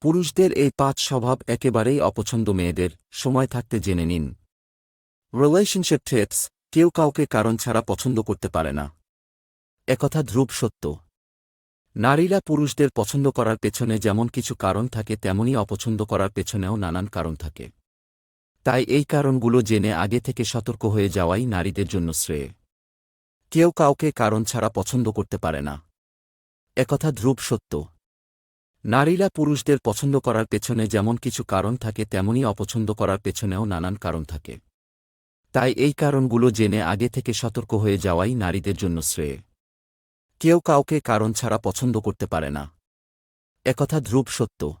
পুরুষদের এই পাঁচ স্বভাব একেবারেই অপছন্দ মেয়েদের, সময় থাকতে জেনে নিন। রিলেশনশিপ টিপস কেউ কাউকে কারণ ছাড়া পছন্দ করতে পারে না। একথা ধ্রুব সত্য। নারীরা পুরুষদের পছন্দ করার পেছনে যেমন কিছু কারণ থাকে, তেমনই অপছন্দ করার পেছনেও নানান কারণ থাকে। তাই এই কারণগুলো জেনে আগে থেকে সতর্ক হয়ে যাওয়াই নারীদের জন্য শ্রেয়। কেউ কাউকে কারণ ছাড়া পছন্দ করতে পারে না। একথা ধ্রুব সত্য। নারীরা পুরুষদের পছন্দ করার পেছনে যেমন কিছু কারণ থাকে তেমনই অপছন্দ করার পেছনেও নানান কারণ থাকে। তাই এই কারণগুলো জেনে আগে থেকে সতর্ক হয়ে যাওয়াই নারীদের জন্য শ্রেয়। কেউ কাউকে কারণ ছাড়া পছন্দ করতে পারে না। একথা ধ্রুব সত্য।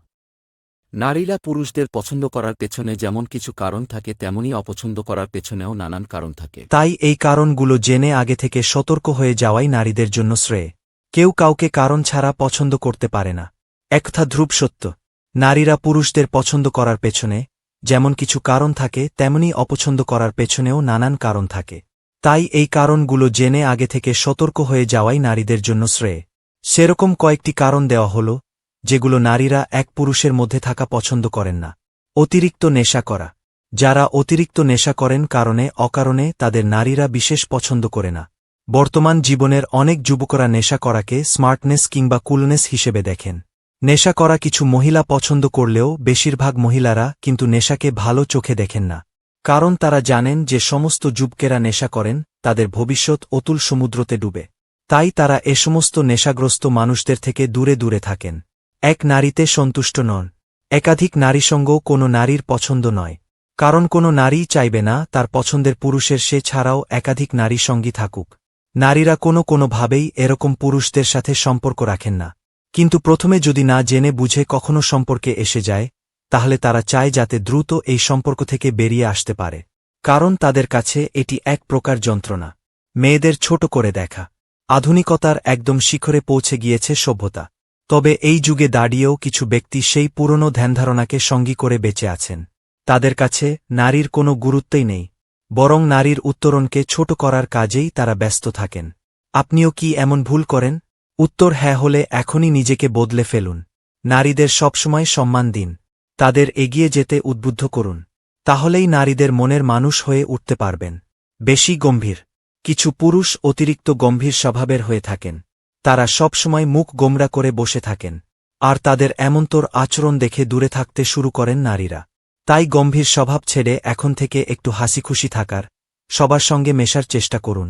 নারীরা পুরুষদের পছন্দ করার পেছনে যেমন কিছু কারণ থাকে তেমনই অপছন্দ করার পেছনেও নানান কারণ থাকে। তাই এই কারণগুলো জেনে আগে থেকে সতর্ক হয়ে যাওয়াই নারীদের জন্য শ্রেয়। কেউ কাউকে কারণ ছাড়া পছন্দ করতে পারে না। একথা ধ্রুব সত্য। নারীরা পুরুষদের পছন্দ করার পেছনে যেমন কিছু কারণ থাকে, তেমনি অপছন্দ করার পেছনেও নানান কারণ থাকে। তাই এই কারণগুলো জেনে আগে থেকে সতর্ক হয়ে যাওয়াই নারীদের জন্য শ্রেয়। সেরকম কয়েকটি কারণ দেওয়া হল, যেগুলো নারীরা এক পুরুষের মধ্যে থাকা পছন্দ করেন না। অতিরিক্ত নেশা করা। যারা অতিরিক্ত নেশা করেন কারণে, অকারণে তাদের নারীরা বিশেষ পছন্দ করে না। বর্তমান জীবনের অনেক যুবকরা নেশা করাকে স্মার্টনেস কিংবা কুলনেস হিসেবে দেখেন। নেশা করা কিছু মহিলা পছন্দ করলেও বেশিরভাগ মহিলারা কিন্তু নেশাকে ভালো চোখে দেখেন না। কারণ তারা জানেন যে সমস্ত যুবকেরা নেশা করেন, তাদের ভবিষ্যৎ অতুল সমুদ্রতে ডুবে। তাই তারা এ সমস্ত নেশাগ্রস্ত মানুষদের থেকে দূরে দূরে থাকেন। এক নারীতে সন্তুষ্ট নন। একাধিক নারীসঙ্গও কোনো নারীর পছন্দ নয়। কারণ কোনো নারীই চাইবে না তার পছন্দের পুরুষের সে ছাড়াও একাধিক নারী সঙ্গী থাকুক। নারীরা কোনো কোনোভাবেই এরকম পুরুষদের সাথে সম্পর্ক রাখেন না। কিন্তু প্রথমে যদি না জেনে বুঝে কখনো সম্পর্কে এসে যায়, তাহলে তারা চায় যাতে দ্রুত এই সম্পর্ক থেকে বেরিয়ে আসতে পারে। কারণ তাদের কাছে এটি এক প্রকার যন্ত্রণা। মেয়েদের ছোট করে দেখা। আধুনিকতার একদম শিখরে পৌঁছে গিয়েছে সভ্যতা। তবে এই যুগে দাঁড়িয়েও কিছু ব্যক্তি সেই পুরনো ধ্যানধারণাকে সঙ্গী করে বেঁচে আছেন। তাদের কাছে নারীর কোনো গুরুত্বই নেই, বরং নারীর উত্তরণকে ছোট করার কাজেই তারা ব্যস্ত থাকেন। আপনিও কি এমন ভুল করেন? উত্তর হ্যাঁ হলে এখনই নিজেকে বদলে ফেলুন। নারীদের সবসময় সম্মান দিন। তাদের এগিয়ে যেতে উদ্বুদ্ধ করুন। তাহলেই নারীদের মনের মানুষ হয়ে উঠতে পারবেন। বেশি গম্ভীর। কিছু পুরুষ অতিরিক্ত গম্ভীর স্বভাবের হয়ে থাকেন। তারা সবসময় মুখ গোমরা করে বসে থাকেন। আর তাদের এমন্তর আচরণ দেখে দূরে থাকতে শুরু করেন নারীরা। তাই গম্ভীর স্বভাব ছেড়ে এখন থেকে একটু হাসিখুশি থাকার, সবার সঙ্গে মেশার চেষ্টা করুন।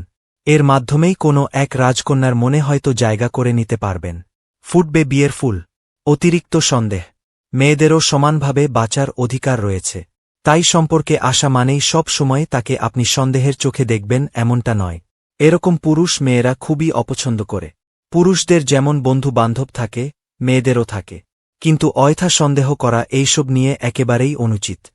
এর মাধ্যমেই কোনো এক রাজকন্যার মনে হয়তো জায়গা করে নিতে পারবেন। ফুটবে বিয়ের ফুল। অতিরিক্ত সন্দেহ। মেয়েদেরও সমানভাবে বাঁচার অধিকার রয়েছে। তাই সম্পর্কে আসা মানেই সব সময় তাকে আপনি সন্দেহের চোখে দেখবেন এমনটা নয়। এরকম পুরুষ মেয়েরা খুবই অপছন্দ করে। পুরুষদের যেমন বন্ধু বান্ধব থাকে, মেয়েদেরও থাকে। কিন্তু অয়থা সন্দেহ করা এইসব নিয়ে একেবারেই অনুচিত।